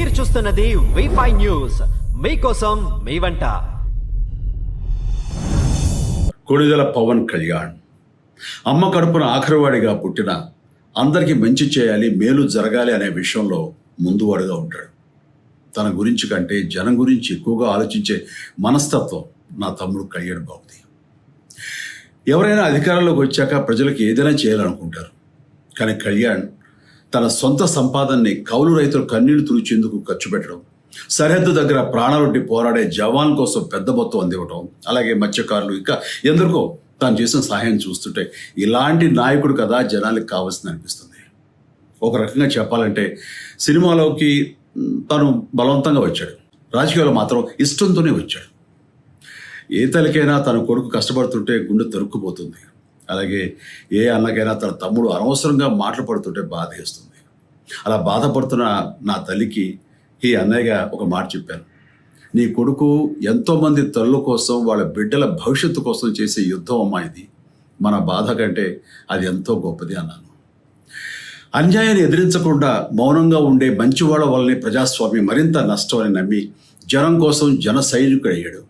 మీరు చూస్తున్నది wifi news మీకోసం మీ వంట. కొడిదల పవన్ కళ్యాణ్. అమ్మ కడుపున ఆఖరివాడిగా పుట్టిన అందరికీ మంచి చేయాలి మేలు జరగాలి అనే విషయంలో ముందువాడుగా ఉంటాడు. తన గురించి కంటే జనం గురించి ఎక్కువగా ఆలోచించే మనస్తత్వం నా తమ్ముడు కళ్యాణ్ బాబుది. ఎవరైనా అధికారంలోకి వచ్చాక ప్రజలకు ఏదైనా చేయాలనుకుంటారు. కానీ కళ్యాణ్ తన సొంత సంపాదనని కౌలు రైతులు కన్నీళ్ళు తుడిచేందుకు ఖర్చు పెట్టడం సరిహద్దు దగ్గర ప్రాణాలొడ్డి పోరాడే జవాన్ కోసం పెద్ద మొత్తం అందివ్వటం అలాగే మత్స్యకారులు ఇంకా ఎందరికో తాను చేసిన సహాయం చూస్తుంటే ఇలాంటి నాయకుడు కదా జనాలకు కావాల్సింది అనిపిస్తుంది. ఒక రకంగా చెప్పాలంటే సినిమాలోకి తను బలవంతంగా వచ్చాడు. రాజకీయాల్లో మాత్రం ఇష్టంతోనే వచ్చాడు. ఏ తల్లికైనా తన కొడుకు కష్టపడుతుంటే గుండె తరుక్కుపోతుంది. అలాగే ఏ అన్నకైనా తన తమ్ముడు అనవసరంగా మాటలు పడుతుంటే బాధేస్తుంది. అలా బాధపడుతున్న నా తల్లికి ఈ అన్నయ్యగా ఒక మాట చెప్పాను. నీ కొడుకు ఎంతోమంది తల్లుల కోసం వాళ్ళ బిడ్డల భవిష్యత్తు కోసం చేసే యుద్ధం అమ్మా ఇది. మన బాధ కంటే అది ఎంతో గొప్పది అన్నాను. అన్యాయాన్ని ఎదిరించకుండా మౌనంగా ఉండే మంచివాళ్ళ వల్లనే ప్రజాస్వామ్యం మరింత నష్టం అని నమ్మి జనం కోసం జన సైనికుడయ్యాడు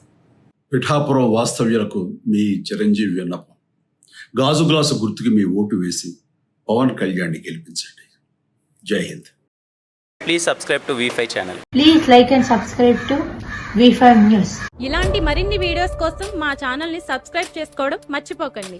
పిఠాపురం వాస్తవ్యులకు మీ చిరంజీవి విన్నపం. గాజు గ్లాసు గుర్తుకి మీ ఓటు వేసి పవన్ కళ్యాణ్ని గెలిపించండి. Jai Hind. Please subscribe to వీఫై channel Please like and subscribe to V5 News. ఇలాంటి మరిన్ని వీడియోస్ కోసం మా ఛానల్ని సబ్స్క్రైబ్ చేసుకోవడం మర్చిపోకండి.